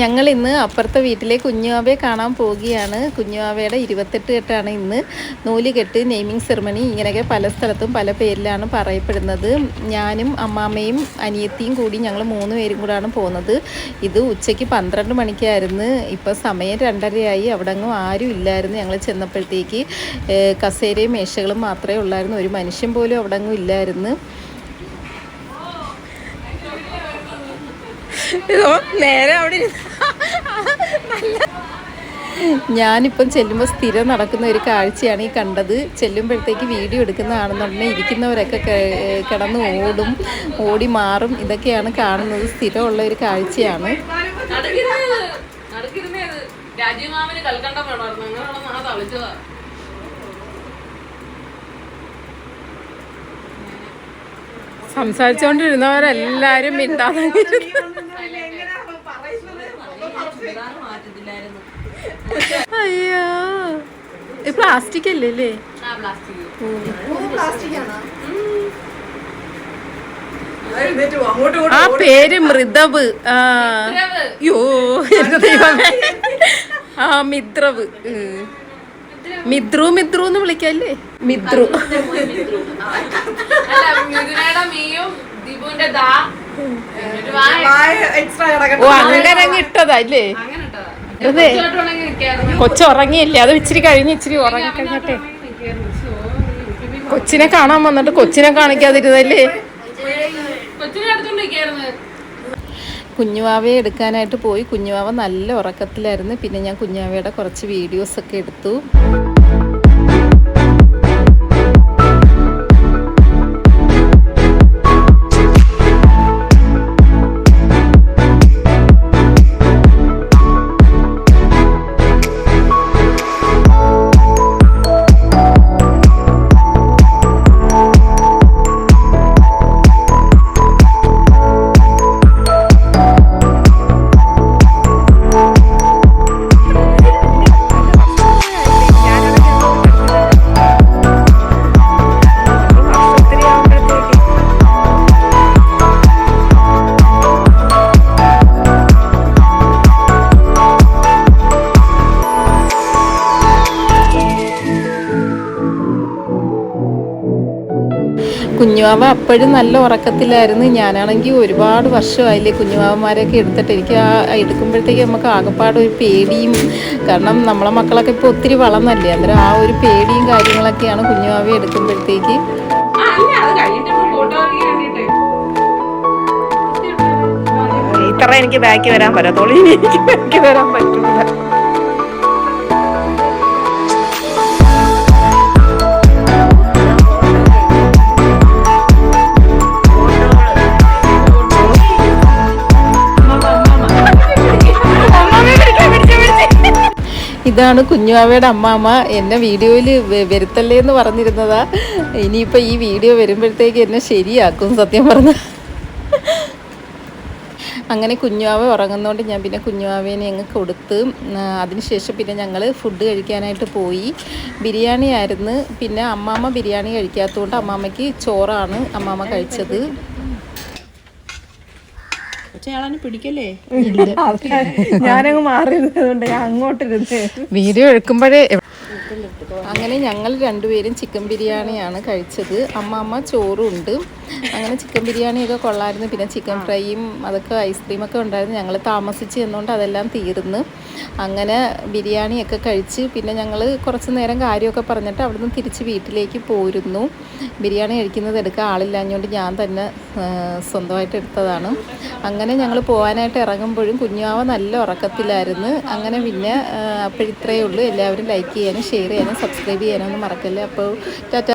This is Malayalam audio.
ഞങ്ങൾ ഇന്ന് അപ്പുറത്തെ വീട്ടിലെ കുഞ്ഞുവാവയെ കാണാൻ പോവുകയാണ്. കുഞ്ഞുവാവയുടെ ഇരുപത്തെട്ട് കെട്ടാണ് ഇന്ന്. നൂൽ കെട്ട് നെയ്മിങ് സെറമണി ഇങ്ങനെയൊക്കെ പല സ്ഥലത്തും പല പേരിലാണ് പറയപ്പെടുന്നത്. ഞാനും അമ്മാമ്മയും അനിയത്തിയും കൂടി ഞങ്ങൾ മൂന്ന് പേരും കൂടാണ് പോകുന്നത്. ഇത് ഉച്ചയ്ക്ക് പന്ത്രണ്ട് മണിക്കായിരുന്നു. ഇപ്പോൾ സമയം രണ്ടരയായി. അവിടെ അങ്ങും ആരും ഇല്ലായിരുന്നു ഞങ്ങൾ ചെന്നപ്പോഴത്തേക്ക്. കസേരയും മേശകളും മാത്രമേ ഉള്ളായിരുന്നു. ഒരു മനുഷ്യൻ പോലും അവിടെ അങ്ങും ഇല്ലായിരുന്നു. നേരെ അവിടെ ഇരുന്ന്. ഞാനിപ്പം ചെല്ലുമ്പോൾ സ്ഥിരം നടക്കുന്ന ഒരു കാഴ്ചയാണ് ഈ കണ്ടത്. ചെല്ലുമ്പോഴത്തേക്ക് വീഡിയോ എടുക്കുന്നതാണെന്നുണ്ടെങ്കിൽ ഇരിക്കുന്നവരൊക്കെ കിടന്ന് ഓടും ഓടി മാറും. ഇതൊക്കെയാണ് കാണുന്നത്. സ്ഥിരമുള്ള ഒരു കാഴ്ചയാണ്. രാജീവ് രാജീവമാമന് കൽക്കണ്ടം വേണമായിരുന്നു. അങ്ങനെയുള്ള ആ തളിച്ചതാ സംസാരിച്ചോണ്ടിരുന്നവരെല്ലാരും മിണ്ടാതെ അയ്യോ ഈ പ്ലാസ്റ്റിക് അല്ലേ അല്ലേ ആ പേര് മൃദവ്. ആ. യോ എന്റെ ദൈവമേ. ആ മിദ്രവ്. മിദ്രു മിദ്രു എന്ന് വിളിക്കല്ലേ? മിദ്രു. ഓ അങ്ങനെ അങ്ങ് ഇട്ടതാ അല്ലേ. അതെ. കൊച്ചുറങ്ങിയില്ലേ അത് ഇച്ചിരി കഴിഞ്ഞ് ഇച്ചിരി ഉറങ്ങി കഴിഞ്ഞട്ടെ. നിൽക്കായിരുന്നു. ശോ, ഈ യൂട്യൂബിൽ കൊച്ചിനെ കാണാൻ വന്നിട്ട് കൊച്ചിനെ കാണിക്കാതിരുന്നല്ലേ കൊച്ചിനെ അടുത്തോണ്ട് നിൽക്കായിരുന്നു കുഞ്ഞുവാവയെ എടുക്കാനായിട്ട് പോയി. കുഞ്ഞുവാവ നല്ല ഉറക്കത്തിലായിരുന്നു. പിന്നെ ഞാൻ കുഞ്ഞുവാവയുടെ കുറച്ച് വീഡിയോസൊക്കെ എടുത്തു. കുഞ്ഞുവാവ അപ്പോഴും നല്ല ഉറക്കത്തിലായിരുന്നു. ഞാനാണെങ്കിൽ ഒരുപാട് വർഷമായില്ലേ കുഞ്ഞുവാവന്മാരെയൊക്കെ എടുത്തിട്ട് എനിക്ക് ആ എടുക്കുമ്പോഴത്തേക്ക് നമുക്ക് ആകെപ്പാട് ഒരു പേടിയും കാരണം നമ്മളെ മക്കളൊക്കെ ഇപ്പോൾ ഒത്തിരി വളർന്നല്ലേ അന്നേരം ആ ഒരു പേടിയും കാര്യങ്ങളൊക്കെയാണ് കുഞ്ഞുവാവ എടുക്കുമ്പോഴത്തേക്ക്. ഇത്ര എനിക്ക് ബാക്കി വരാൻ പറ്റത്തോളൂ എനിക്ക് ബാക്കി വരാൻ പറ്റില്ല ഇതാണ് കുഞ്ഞുവാവയുടെ അമ്മാമ്മ എന്നെ വീഡിയോയിൽ വരുത്തല്ലേ എന്ന് പറഞ്ഞിരുന്നതാ. ഇനിയിപ്പോൾ ഈ വീഡിയോ വരുമ്പോഴത്തേക്ക് എന്നെ ശരിയാക്കും സത്യം പറഞ്ഞ. അങ്ങനെ കുഞ്ഞുവാവ ഉറങ്ങുന്നതുകൊണ്ട് ഞാൻ പിന്നെ കുഞ്ഞുവാവേനെ അങ്ങ് കൊടുത്ത് അതിനുശേഷം പിന്നെ ഞങ്ങൾ ഫുഡ് കഴിക്കാനായിട്ട് പോയി. ബിരിയാണി ആയിരുന്നു. പിന്നെ അമ്മാമ്മ ബിരിയാണി കഴിക്കാത്തതുകൊണ്ട് അമ്മാമ്മയ്ക്ക് ചോറാണ് അമ്മാമ്മ കഴിച്ചത്. പിടിക്കല്ലേ? ഞാനങ്ങ് മാറിയിരുന്നതുകൊണ്ട് ഞാൻ അങ്ങോട്ടിരുന്നേ. വീഡിയോ എടുക്കുമ്പോഴേ അങ്ങനെ ഞങ്ങൾ രണ്ടുപേരും ചിക്കൻ ബിരിയാണിയാണ് കഴിച്ചത്. അമ്മമ്മ ചോറും ഉണ്ട് അങ്ങനെ ചിക്കൻ ബിരിയാണിയൊക്കെ കൊള്ളായിരുന്നു. പിന്നെ ചിക്കൻ ഫ്രൈയും അതൊക്കെ ഐസ്ക്രീമൊക്കെ ഉണ്ടായിരുന്നു. ഞങ്ങൾ താമസിച്ച് എന്നുകൊണ്ട് അതെല്ലാം തീർന്ന് അങ്ങനെ ബിരിയാണിയൊക്കെ കഴിച്ച് പിന്നെ ഞങ്ങൾ കുറച്ച് നേരം കാര്യമൊക്കെ പറഞ്ഞിട്ട് അവിടുന്ന് തിരിച്ച് വീട്ടിലേക്ക് പോരുന്നു. ബിരിയാണി കഴിക്കുന്നത് എടുക്കാൻ ആളില്ലാഞ്ഞുകൊണ്ട് ഞാൻ തന്നെ സ്വന്തമായിട്ട് എടുത്തതാണ്. അങ്ങനെ ഞങ്ങൾ പോകാനായിട്ട് ഇറങ്ങുമ്പോഴും കുഞ്ഞാവ നല്ല ഉറക്കത്തിലായിരുന്നു. അങ്ങനെ പിന്നെ അപ്പോഴിത്രയേ ഉള്ളൂ. എല്ലാവരും ലൈക്ക് ചെയ്യാനും ഷെയർ ചെയ്യാനും സബ്സ്ക്രൈബ് ചെയ്യാനൊന്നും മറക്കല്ലേ. അപ്പോൾ ടാറ്റ